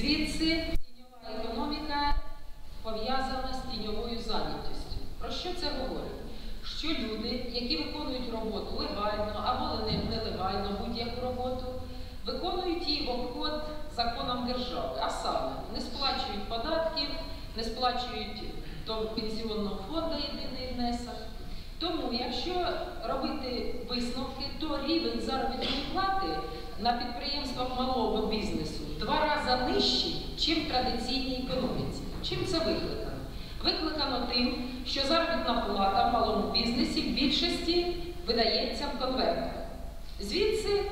Звідси тіньова економіка пов'язана з тіньовою зайнятістю. Про що це говорить? Що люди, які виконують роботу легально або нелегально будь-яку роботу, виконують її в обход законам держави, а саме не сплачують податків, не сплачують до пенсіонного фонду єдиний внесок. Тому, якщо робити висновки, то рівень заробітної плати на підприємствах малого бізнесу в два рази нижчий, ніж в традиційній економіці. Чим це викликано? Викликано тим, що заробітна плата в малому бізнесі в більшості видається в конвертах. Звідси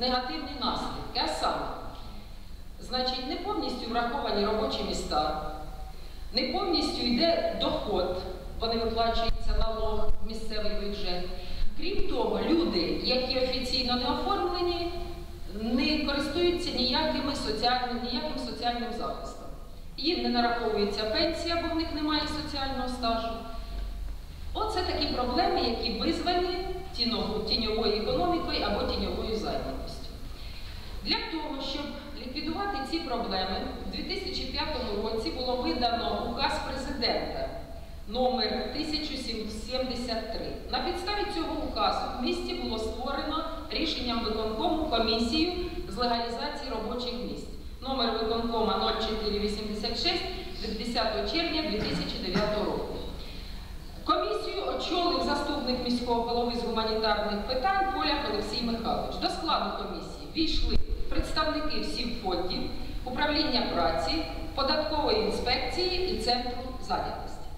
негативні наслідки. А саме, значить, не повністю враховані робочі міста, не повністю йде доход, бо не виплачується налог в місцевий бюджет. Крім того, люди, які офіційно не оформлені, не користуються ніякими соціальним, ніяким соціальним захистом. Їм не нараховується пенсія, бо в них немає соціального стажу. Оце такі проблеми, які визвані тіньовою економікою або тіньовою зайнятістю. Для того, щоб ліквідувати ці проблеми, у 2005 році було видано указ президента номер 1073. На підставі цього указу в місті було створено рішенням виконкому комісію з легалізації робочих місць. Номер виконкома 0486 від 10 червня 2009 року. Комісію очолив заступник міського голови з гуманітарних питань Поляк Олексій Михайлович. До складу комісії війшли представники всіх фондів, управління праці, податкової інспекції і центру зайнятості.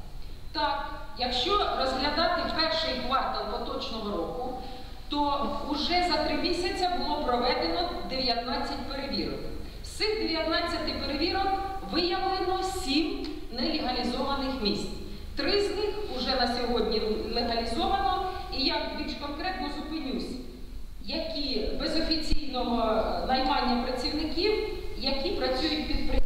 Так, якщо розглядати перший квартал поточного року, то вже за три місяці було проведено 19 перевірок. З цих 19 перевірок виявлено 7 нелегалізованих місць. Три з них вже на сьогодні легалізовано, і я більш конкретно зупинюсь, які без офіційного наймання працівників, які працюють підприємства.